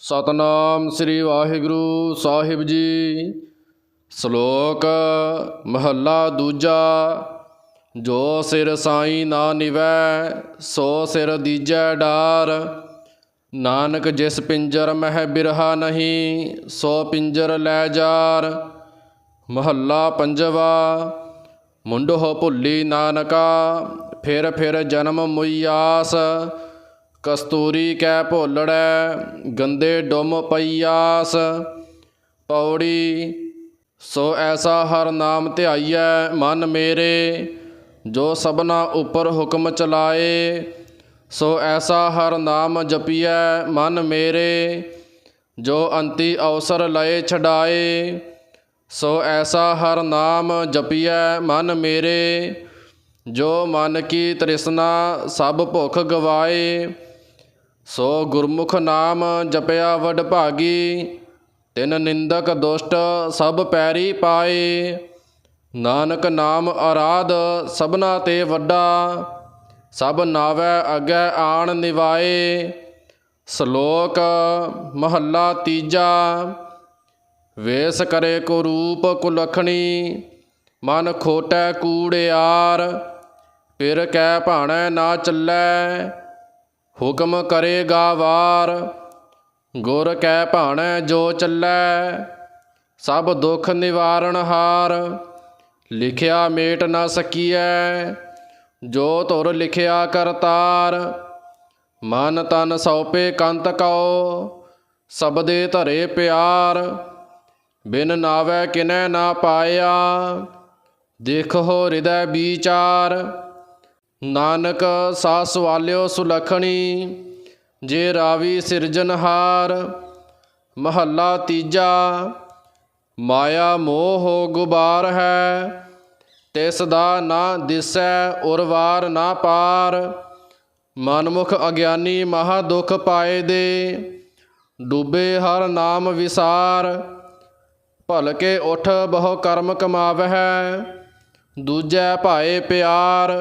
ਸਤਨਾਮ ਸ੍ਰੀ ਵਾਹਿਗੁਰੂ ਸਾਹਿਬ ਜੀ। ਸ਼ਲੋਕ ਮਹੱਲਾ ਦੂਜਾ, ਜੋ ਸਿਰ ਸਾਈ ਨਾ ਨਿਵੈ, ਸੋ ਸਿਰ ਦੀਜੈ ਡਾਰ। ਨਾਨਕ ਜਿਸ ਪਿੰਜਰ ਮਹਿ ਬਿਰਹਾ ਨਹੀਂ, ਸੋ ਪਿੰਜਰ ਲੈ ਜਾਰ। ਮਹੱਲਾ ਪੰਜਵਾ, ਮੁੰਡੋ ਭੁੱਲੀ ਨਾਨਕਾ, ਫਿਰ ਫਿਰ ਜਨਮ ਮੁਈਆਸ। ਕਸਤੂਰੀ ਕੈ ਭੋਲੜੈ, ਗੰਦੇ ਡੁਮ ਪਈਆਸ। ਪੌੜੀ, ਸੋ ਐਸਾ ਹਰ ਨਾਮ ਧਿਆਈਐ ਮਨ ਮੇਰੇ, ਜੋ ਸਭਨਾ ਉਪਰ ਹੁਕਮ ਚਲਾਏ। ਸੋ ਐਸਾ ਹਰ ਨਾਮ ਜਪੀਐ ਮਨ ਮੇਰੇ, ਜੋ ਅੰਤੀ ਅਵਸਰ ਲਏ ਛਡਾਏ। ਸੋ ਐਸਾ ਹਰ ਨਾਮ ਜਪੀਐ ਮਨ ਮੇਰੇ, ਜੋ ਮਨ ਕੀ ਤ੍ਰਿਸ਼ਨਾ ਸਭ ਭੁੱਖ ਗਵਾਏ। ਸੋ ਗੁਰਮੁਖ ਨਾਮ ਜਪਿਆ ਵਡ ਭਾਗੀ, ਤਿਨ ਨਿੰਦਕ ਦੁਸ਼ਟ ਸਭ ਪੈਰੀ ਪਾਏ। ਨਾਨਕ ਨਾਮ ਆਰਾਧ ਸਭਨਾ ਤੇ ਵੱਡਾ, ਸਭ ਨਾਵੈ ਅਗੈ ਆਣ ਨਿਵਾਏ। ਸ਼ਲੋਕ ਮਹੱਲਾ ਤੀਜਾ, ਵੇਸ ਕਰੇ ਕੋ ਰੂਪ ਕੁਲਖਣੀ, ਮਨ ਖੋਟੈ ਕੂੜਿਆਰ ਪਿਰ ਕੈ ਭਾਣੈ ਨਾ ਚੱਲੈ। ਹੁਕਮ ਕਰੇਗਾ ਵਾਰ ਗੁਰ ਕੈ ਭਾਣੈ ਜੋ ਚੱਲੈ, ਸਭ ਦੁੱਖ ਨਿਵਾਰਣ ਹਾਰ। ਲਿਖਿਆ ਮੇਟ ਨਾ ਸਕੀਐ, ਜੋ ਧੁਰ ਲਿਖਿਆ ਕਰਤਾਰ ਮਨ ਤਨ ਸੌਪੇ ਕੰਤ ਕਉ, ਸਬਦੇ ਧਰੇ ਪਿਆਰ। ਬਿਨ ਨਾਵੈ ਕਿਨੈ ਨਾ ਪਾਇਆ, ਦੇਖੋ ਹਿਰਦੈ ਵਿਚਾਰ। ਨਾਨਕ ਸਾਸ ਵਾਲਿਓ ਸੁਲਖਣੀ, ਜੇ ਰਾਵੀ ਸਿਰਜਨਹਾਰ ਮਹੱਲਾ ਤੀਜਾ, ਮਾਇਆ ਮੋਹ ਗੁਬਾਰ ਹੈ, ਤਿਸ ਦਾ ਨਾ ਦਿਸੈ ਉਰਵਾਰ ਨਾ ਪਾਰ, ਮਨਮੁਖ ਅਗਿਆਨੀ ਮਹਾ ਦੁਖ ਪਾਏ ਦੇ, ਡੂਬੇ ਹਰ ਨਾਮ ਵਿਸਾਰ ਭਲਕੇ ਉਠ ਬਹੁ ਕਰਮ ਕਮਾਵਹਿ, ਦੂਜੈ ਭਾਏ ਪਿਆਰ।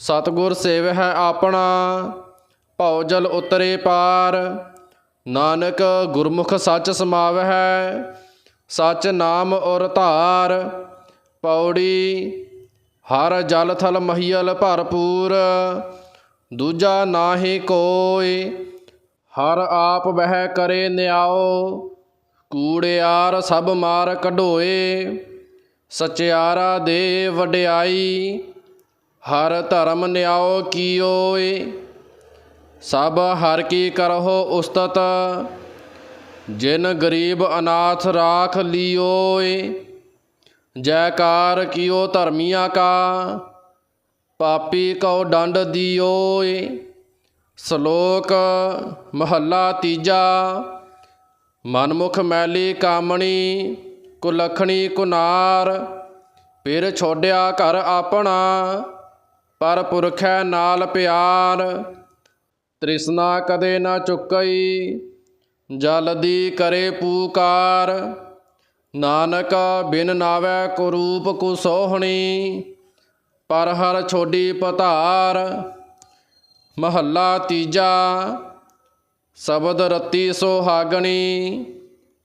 ਸਤਗੁਰ ਸੇਵਹਿ ਆਪਣਾ, ਭਉ ਜਲ ਉਤਰੇ ਪਾਰ। ਨਾਨਕ ਗੁਰਮੁਖ ਸੱਚ ਸਮਾਵਹਿ ਸੱਚ ਨਾਮ ਔਰ ਧਾਰ। ਪੌੜੀ, ਹਰ ਜਲ ਥਲ ਮਹੀਲ ਭਰਪੂਰ। ਦੂਜਾ ਨਾਹੀ ਕੋਇ, ਹਰ ਆਪ ਵਹਿ ਕਰੇ ਨਿਆਓ ਕੂੜਿਆਰ ਸਭ ਮਾਰ ਕਢੋਏ, ਸਚਿਆਰਾ ਦੇ ਵਡਿਆਈ। ਹਰ ਧਰਮ ਨਿਆਓ ਕੀਓਏ, ਸਭ ਹਰ ਕੀ ਕਰਹੁ ਉਸਤਤ, ਜਿਨ ਗਰੀਬ ਅਨਾਥ ਰਾਖ ਲਿਓਏ, ਜੈਕਾਰ ਕੀਓ ਧਰਮੀਆਂ ਕਾ, ਪਾਪੀ ਕਉ ਡੰਡ ਦਿਓਏ, ਸ਼ਲੋਕ ਮਹੱਲਾ ਤੀਜਾ, ਮਨਮੁਖ ਮੈਲੀ ਕਾਮਣੀ, ਕੁਲਖਣੀ ਕੁਨਾਰ ਫਿਰ ਛੋੜਿਆ ਘਰ ਆਪਣਾ ਪਰ ਪੁਰਖੈ ਨਾਲ ਪਿਆਰ, ਤ੍ਰਿਸ਼ਨਾ ਕਦੇ ਨਾ ਚੁੱਕਈ, ਜਲਦੀ ਕਰੇ ਪੂਕਾਰ। ਨਾਨਕ ਬਿਨ ਨਾਵੈ ਕੋ ਰੂਪ ਕੁ ਸੋਹਣੀ ਪਰ ਹਰ ਛੋਡੀ ਪਤਾਰ। ਮਹੱਲਾ ਤੀਜਾ, ਸ਼ਬਦ ਰਤੀ ਸੋਹਾਗਣੀ,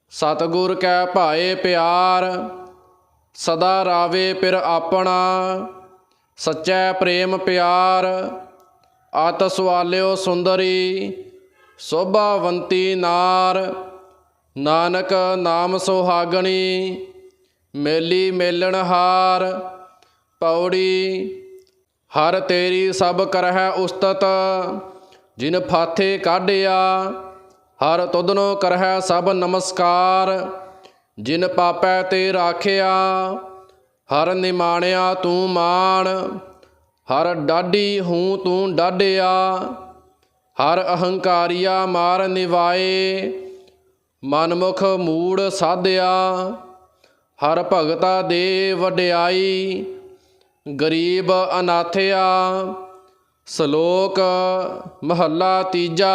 ਸਤਗੁਰ ਕੈ ਭਾਏ ਪਿਆਰ, ਸਦਾ ਰਾਵੇ ਪਿਰ ਆਪਣਾ। ਸੱਚੈ ਪ੍ਰੇਮ ਪਿਆਰ ਆਤ ਸਵਾਲਿਓ ਸੁੰਦਰੀ, ਸੋਭਾਵੰਤੀ ਨਾਰ, ਨਾਨਕ ਨਾਮ ਸੁਹਾਗਣੀ, ਮੇਲੀ ਮੇਲਣ ਹਾਰ, ਪੌੜੀ, ਹਰ ਤੇਰੀ ਸਭ ਕਰਹਿ ਉਸਤਤ, ਜਿਨ ਫਾਥੇ ਕਾਢਿਆ, ਹਰ ਤੁਧਨੋ ਕਰਹਿ ਸਭ ਨਮਸਕਾਰ, ਜਿਨ ਪਾਪੈ ਤੇ ਰਾਖਿਆ ਹਰ ਨਿਮਾਣਿਆ ਤੂੰ ਮਾਣ, ਹਰ ਡਾਢੀ ਹੂੰ ਤੂੰ ਡਾਢਿਆ, ਹਰ ਅਹੰਕਾਰੀਆ ਮਾਰ ਨਿਵਾਏ, ਮਨਮੁਖ ਮੂੜ ਸਾਧਿਆ, ਹਰ ਭਗਤਾ ਦੇ ਵਡਿਆਈ, ਗਰੀਬ ਅਨਾਥਿਆ, ਸ਼ਲੋਕ ਮਹੱਲਾ ਤੀਜਾ,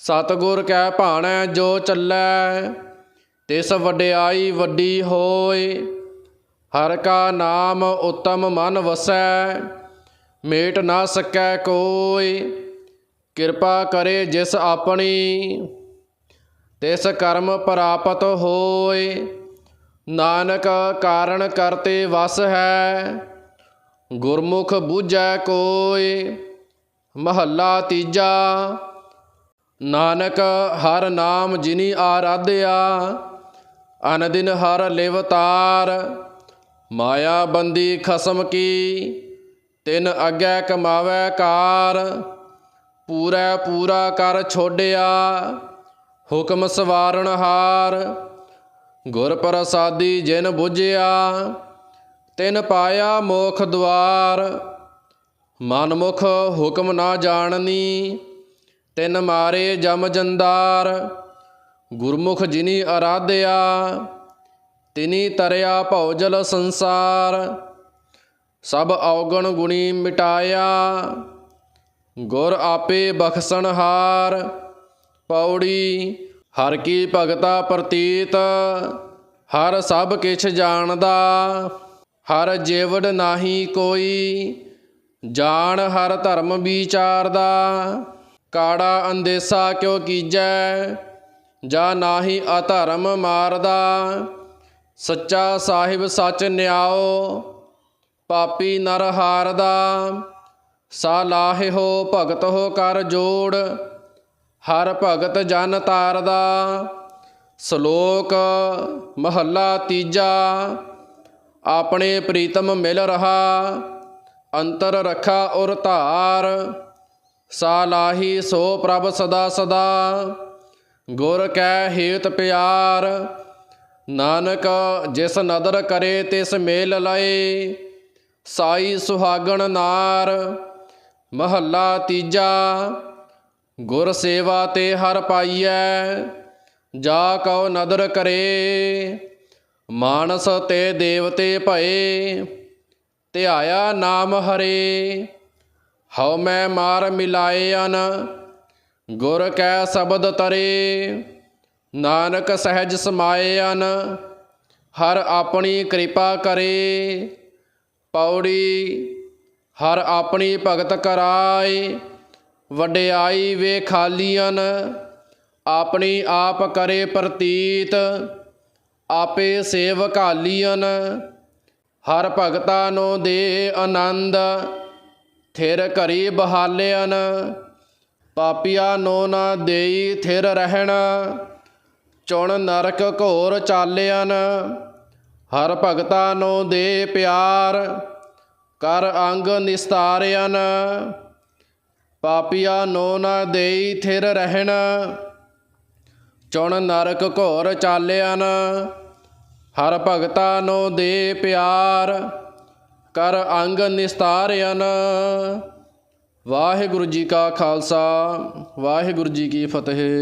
ਸਤਗੁਰ ਕੈ ਭਾਣੈ ਜੋ ਚੱਲੈ, ਤਿਸ ਵਡਿਆਈ ਵੱਡੀ ਹੋਏ। ਹਰ ਕਾ ਨਾਮ ਉਤਮ ਮਨ ਵਸੈ, ਮੇਟ ਨਾ ਸਕੈ ਕੋਈ। ਕਿਰਪਾ ਕਰੇ ਜਿਸ ਆਪਣੀ, ਤਿਸ ਕਰਮ ਪ੍ਰਾਪਤ ਹੋਏ। ਨਾਨਕ ਕਾਰਣ ਕਰਤੇ ਵਸ ਹੈ, ਗੁਰਮੁਖ ਬੂਝੈ ਕੋਇ ਮਹੱਲਾ ਤੀਜਾ, ਨਾਨਕ ਹਰ ਨਾਮ ਜਿਨੀ ਆਰਾਧਿਆ, ਅਨਦਿਨ ਹਰ ਲਿਵਤਾਰ ਮਾਇਆ ਬੰਦੀ ਖਸਮ ਕੀ? ਤਿਨ ਅੱਗੇ ਕਮਾਵੈ ਕਾਰ, ਪੂਰਾ ਪੂਰਾ ਕਰ ਛੋੜਿਆ ਹੁਕਮ ਸਵਾਰਨ ਹਾਰ ਗੁਰ ਪ੍ਰਸਾਦੀ ਜਿਨ ਬੁਝਿਆ, ਤਿਨ ਪਾਇਆ ਮੋਖ ਦਵਾਰ ਮਨਮੁਖ ਹੁਕਮ ਨਾ ਜਾਣਨੀ, ਤਿਨ ਮਾਰੇ ਜਮ ਜੰਦਾਰ, ਗੁਰਮੁਖ ਜਿਨੀ ਅਰਾਧਿਆ ਤਿਨੀ ਤਰਿਆ ਭਉਜਲ ਸੰਸਾਰ, ਸਭ ਔਗਣ ਗੁਣੀ ਮਿਟਾਇਆ। ਗੁਰ ਆਪੇ ਬਖਸ਼ਣ ਹਾਰ, ਪੌੜੀ ਹਰ ਕੀ ਭਗਤਾ ਪ੍ਰਤੀਤ, ਹਰ ਸਭ ਕਿਛ ਜਾਣਦਾ। ਹਰ ਜੀਵੜ ਨਾਹੀ ਕੋਈ, ਜਾਣ ਹਰ ਧਰਮ ਵਿਚਾਰਦਾ। ਕਾੜਾ ਅੰਦੇਸਾ ਕਿਉ ਕੀਜੈ, ਜਾ ਨਾਹੀ ਅਧਰਮ ਮਾਰਦਾ। ਸੱਚਾ ਸਾਹਿਬ ਸੱਚ ਨਿਆਓ, ਪਾਪੀ ਨਰ ਹਾਰਦਾ। ਸਾਲਾਹ ਹੋ ਭਗਤ ਹੋ ਕਰ ਜੋੜ, ਹਰ ਭਗਤ ਜਨ ਤਾਰਦਾ। ਸ਼ਲੋਕ ਮਹੱਲਾ ਤੀਜਾ, ਆਪਣੇ ਪ੍ਰੀਤਮ ਮਿਲ ਰਹਾ, ਅੰਤਰ ਰਖਾ ਔਰ ਧਾਰ। ਸਾਲਾਹੀ ਸੋ ਪ੍ਰਭ ਸਦਾ ਸਦਾ, ਗੁਰ ਕੈ ਹੇਤ ਪਿਆਰ। ਨਾਨਕ ਜਿਸ ਨਦਰ ਕਰੇ ਤਿਸ ਮੇਲ ਲਏ, ਸਾਈ ਸੁਹਾਗਣ ਨਾਰ, ਮਹੱਲਾ ਤੀਜਾ, ਗੁਰ ਸੇਵਾ ਤੇ ਹਰ ਪਾਈਐ, ਜਾ ਕਉ ਨਦਰ ਕਰੇ, ਮਾਨਸ ਤੇ ਦੇਵਤੇ ਭਏ, ਧਿਆਇਆ ਨਾਮ ਹਰੇ, ਹਉ ਮੈਂ ਮਾਰ ਮਿਲਾਏ ਅਨ, ਗੁਰ ਕੈ ਸ਼ਬਦ ਤਰੇ। ਨਾਨਕ ਸਹਿਜ ਸਮਾਏ ਅਨ, ਹਰ ਆਪਣੀ ਕਿਰਪਾ ਕਰੇ। ਪੌੜੀ, ਹਰ ਆਪਣੀ ਭਗਤ ਕਰਾਏ। ਵਡਿਆਈ ਵੇ ਖਾਲੀਆਂ ਆਪਣੀ ਆਪ ਕਰੇ ਪ੍ਰਤੀਤ। ਆਪੇ ਸੇਵ ਸੇਵਕਾਲੀਆਂ ਹਰ ਭਗਤਾ ਨੂੰ ਦੇ ਆਨੰਦ। ਥਿਰ ਘਰੀ ਬਹਾਲਿਆਂ ਪਾਪੀਆਂ ਨੂੰ ਨਾ ਦੇਈ ਥਿਰ ਰਹਿਣ। ਚੁਣ ਨਰਕ ਘੋਰ ਚਾਲਿਆਂ ਹਰ ਭਗਤਾ ਨੂੰ ਦੇ ਪਿਆਰ, ਕਰ ਅੰਗ ਨਿਸਤਾਰਿਆਂ ਪਾਪੀਆ ਨੂੰ ਨਾ ਦੇਈ ਥਿਰ ਰਹਿਣ, ਚੁਣ ਨਰਕ ਘੋਰ ਚਾਲਿਆਂ ਹਰ ਭਗਤਾ ਨੂੰ ਦੇ ਪਿਆਰ, ਕਰ ਅੰਗ ਨਿਸਤਾਰਿਆਂ ਵਾਹਿਗੁਰੂ ਜੀ ਕਾ ਖਾਲਸਾ, ਵਾਹਿਗੁਰੂ ਜੀ ਕੀ ਫਤਿਹ।